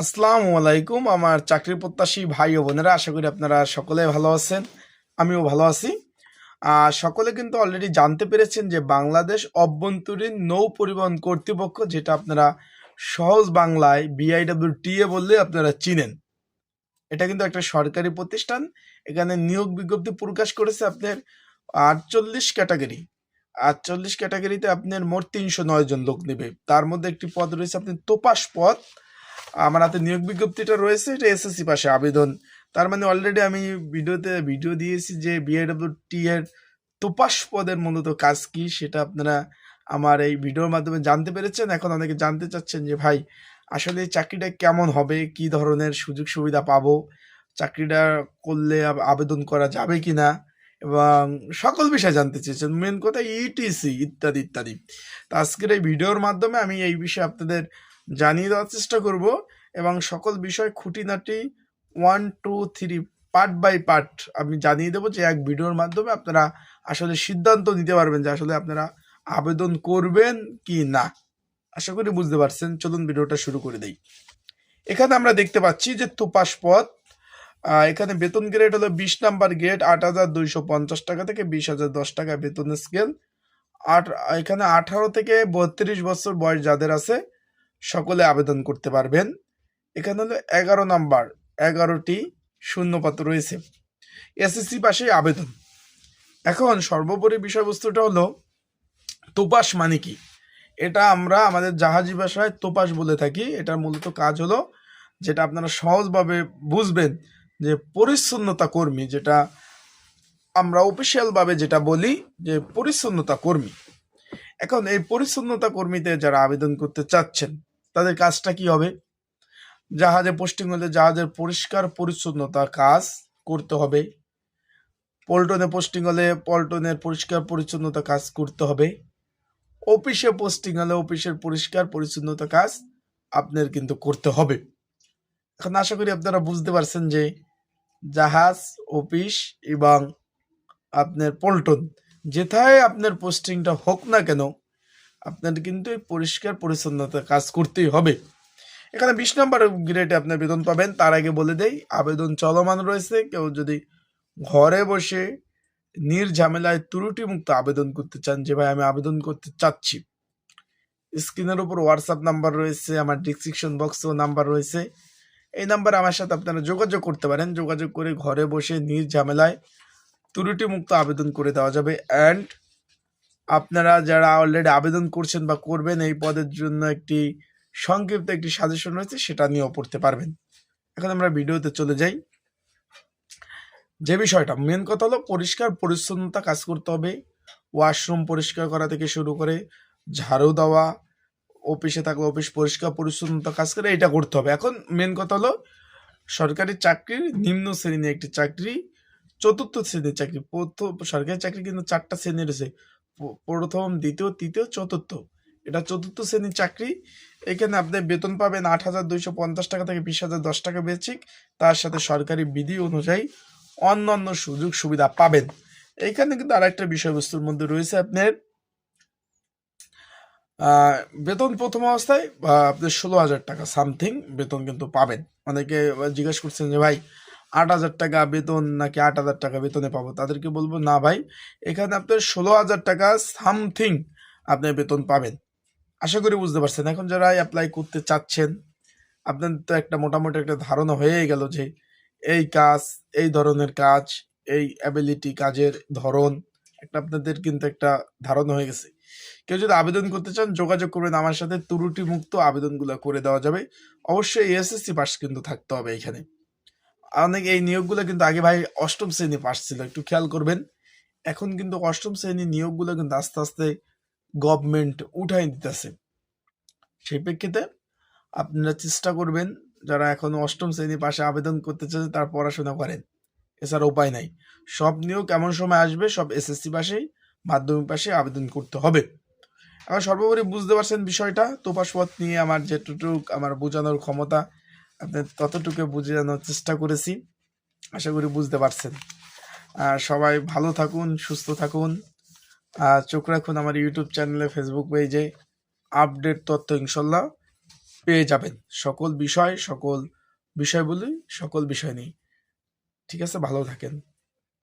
আসসালামু আলাইকুম, আমার চাকরি প্রত্যাশী ভাই ও বোনেরা, আশা করি আপনারা সকলে ভালো আছেন, আমিও ভালো আছি। সকলে কিন্তু অলরেডি জানতে পেরেছেন যে বাংলাদেশ অভ্যন্তরীণ নৌ পরিবহন কর্তৃপক্ষ, যেটা আপনারা সহজ বাংলায় বিআইডব্লিউ টিএ বললে আপনারা চিনেন। এটা কিন্তু একটা সরকারি প্রতিষ্ঠান, এখানে নিয়োগ বিজ্ঞপ্তি প্রকাশ করেছে আপনার আটচল্লিশ ক্যাটাগরি। আটচল্লিশ ক্যাটাগরিতে আপনার মোট তিনশো নয় জন লোক নেবে। তার মধ্যে একটি পদ রয়েছে আপনার তোপাস পদ। আমার হাতে নিয়োগ বিজ্ঞপ্তিটা রয়েছে, এটা এসএসসি পাশে আবেদন। তার মানে অলরেডি আমি ভিডিওতে ভিডিও দিয়েছি যে বিএডব্লিউ টি এর তোপাস পদের মূলত কাজ কি, সেটা আপনারা আমার এই ভিডিওর মাধ্যমে জানতে পেরেছেন। এখন অনেকে জানতে চাচ্ছেন যে, ভাই, আসলে চাকরিটা কেমন হবে? কি ধরনের সুযোগ সুবিধা পাবো? চাকরিটা করলে আবেদন করা যাবে কি না এবং সকল বিষয় জানতে চেয়েছেন। মেন কথা ইটিসি ইত্যাদি ইত্যাদি। তো আজকের এই ভিডিওর মাধ্যমে আমি এই বিষয়ে আপনাদের জানিয়ে দেওয়ার চেষ্টা করব এবং সকল বিষয় খুঁটিনাটি one two three part by part আমি জানিয়ে দেবো যে এক ভিডিওর মাধ্যমে আপনারা আসলে সিদ্ধান্ত নিতে পারবেন যে আসলে আপনারা আবেদন করবেন কি না। আশা করি বুঝতে পারছেন। চলুন ভিডিওটা শুরু করে দেই। এখানে আমরা দেখতে পাচ্ছি যে তুপাস পথ এখানে বেতন গ্রেড হলো বিশ নাম্বার গ্রেড আট হাজার দুইশো পঞ্চাশ টাকা থেকে বিশ হাজার দশ টাকা বেতনের স্কেল আট, এখানে আঠারো থেকে বত্রিশ বছর বয়স যাদের আছে সকলে আবেদন করতে পারবেন। এখানে হলো এগারো নাম্বার, এগারোটি শূন্যপত্র রয়েছে। এসএসসি পাশে আবেদন। এখন সর্বোপরি বিষয়বস্তুটা হলো তোপাস মানে কি? এটা আমরা আমাদের জাহাজি ভাষায় তোপাস বলে থাকি। এটার মূলত কাজ হলো যেটা আপনারা সহজভাবে বুঝবেন যে পরিচ্ছন্নতা কর্মী যেটা আমরা অফিসিয়ালভাবে যেটা বলি যে পরিচ্ছন্নতা কর্মী। এখন এই পরিচ্ছন্নতা কর্মীতে যারা আবেদন করতে চাচ্ছেন তাদের কাজটা কি হবে? জাহাজে পোস্টিং হলে জাহাজের পরিষ্কার পরিচ্ছন্নতা কাজ করতে হবে। পল্টনে পোস্টিং হলে পল্টনের পরিষ্কার পরিচ্ছন্নতা কাজ করতে হবে। অফিসে পোস্টিং হলে অফিসের পরিষ্কার পরিচ্ছন্নতা কাজ আপনার কিন্তু করতে হবে। এখন আশা করি আপনারা বুঝতে পারছেন যে জাহাজ, অফিস এবং আপনার পল্টন, যেথায় আপনার পোস্টিংটা হোক না কেন আপনার কিন্তু এই পরিষ্কার পরিচ্ছন্নতা কাজ করতেই হবে। এখানে বিশ নম্বর গ্রেডে আপনার বেতন পাবেন। তার আগে বলে দেই, আবেদন চলমান রয়েছে। কেউ যদি ঘরে বসে নির্ঝামেলায় ত্রুটি মুক্ত আবেদন করতে চান, যে ভাই আমি আবেদন করতে চাচ্ছি। স্ক্রিনের উপর হোয়াটসঅ্যাপ নাম্বার রয়েছে, আমার ডিসক্রিপশন বক্সেও নাম্বার রয়েছে। এই নাম্বারে আমার সাথে আপনারা যোগাযোগ করতে পারেন। যোগাযোগ করে ঘরে বসে নির্ঝামেলায় ত্রুটি মুক্ত আবেদন করে দেওয়া যাবে। অ্যান্ড আপনারা যারা অলরেডি আবেদন করছেন বা করবেন, এই পদের জন্য একটি সংক্ষিপ্ত একটি সাজেশন রয়েছে, সেটা নিয়েও পড়তে পারবেন। এখন আমরা ভিডিওতে চলে যাই। যে বিষয়টা মেন কথা হলো পরিষ্কার পরিচ্ছন্নতা কাজ করতে হবে। ওয়াশরুম পরিষ্কার করা থেকে শুরু করে ঝাড়ু দেওয়া অফিসে থাকলে অফিস পরিষ্কার পরিচ্ছন্নতা কাজ করে এটা করতে হবে। এখন মেন কথা হলো সরকারি চাকরির নিম্ন শ্রেণির একটি চাকরি, চতুর্থ শ্রেণির চাকরি, প্রথম সরকারি চাকরি কিন্তু চারটা শ্রেণি রয়েছে। প্রথম, দ্বিতীয়, তৃতীয়, চতুর্থ। এটা চতুর্থ শ্রেণির চাকরি। এখানে আপনি বেতন পাবেন আট হাজার দুইশো পঞ্চাশ টাকা থেকে বিশ হাজার দশ টাকা বেচিক তার সাথে সরকারি বিধি অনুযায়ী অন্যান্য সুযোগ সুবিধা পাবেন। এইখানে কিন্তু আর একটা বিষয়বস্তুর মধ্যে রয়েছে আপনার বেতন প্রথম অবস্থায় আপনার ষোলো হাজার টাকা সামথিং বেতন কিন্তু পাবেন। অনেকে জিজ্ঞেস করছেন যে ভাই আট হাজার টাকা বেতন নাকি আট হাজার টাকা বেতনে পাবো? তাদেরকে বলব, না ভাই, এখানে আপনার ষোলো হাজার টাকা সামথিং আপনি বেতন পাবেন। আশা করি বুঝতে পারছেন। এখন যারা অ্যাপ্লাই করতে চাচ্ছেন আপনার তো একটা মোটামুটি একটা ধারণা হয়েই গেল যে এই কাজ, এই ধরনের কাজ, এই অ্যাবিলিটি কাজের ধরন একটা আপনাদের কিন্তু একটা ধারণা হয়ে গেছে। কেউ যদি আবেদন করতে চান, যোগাযোগ করবেন। আমার সাথে ত্রুটি মুক্ত আবেদনগুলো করে দেওয়া যাবে। অবশ্যই এসএসসি পাস কিন্তু থাকতে হবে এখানে। অনেক এই নিয়োগগুলো কিন্তু আগে ভাই অষ্টম শ্রেণি পাস ছিল, একটু খেয়াল করবেন। এখন কিন্তু অষ্টম শ্রেণির নিয়োগগুলো কিন্তু আস্তে আস্তে গভর্নমেন্ট উঠাই দিতেছে। সেই প্রেক্ষিতে আপনারা চেষ্টা করবেন যারা এখন অষ্টম শ্রেণি পাশে আবেদন করতে চান তার পড়াশোনা করেন। এছাড়া উপায় নাই। সব নিয়োগ এমন সময় আসবে, সব এসএসসি পাশেই মাধ্যমিক পাশে আবেদন করতে হবে। এখন সর্বোপরি বুঝতে পারছেন বিষয়টা তোপাস পথ নিয়ে আমার যেটুক আমার বোঝানোর ক্ষমতা আপনার ততটুকু বোঝানোর চেষ্টা করেছি। আশা করি বুঝতে পারছেন। আর সবাই ভালো থাকুন, সুস্থ থাকুন। আর চোখ রাখুন আমার ইউটিউব চ্যানেলে ফেসবুক পেজে। আপডেট তথ্য ইনশাল্লাহ পেয়ে যাবেন। সকল বিষয় সকল বিষয় বলি সকল বিষয় নেই ঠিক আছে, ভালো থাকেন।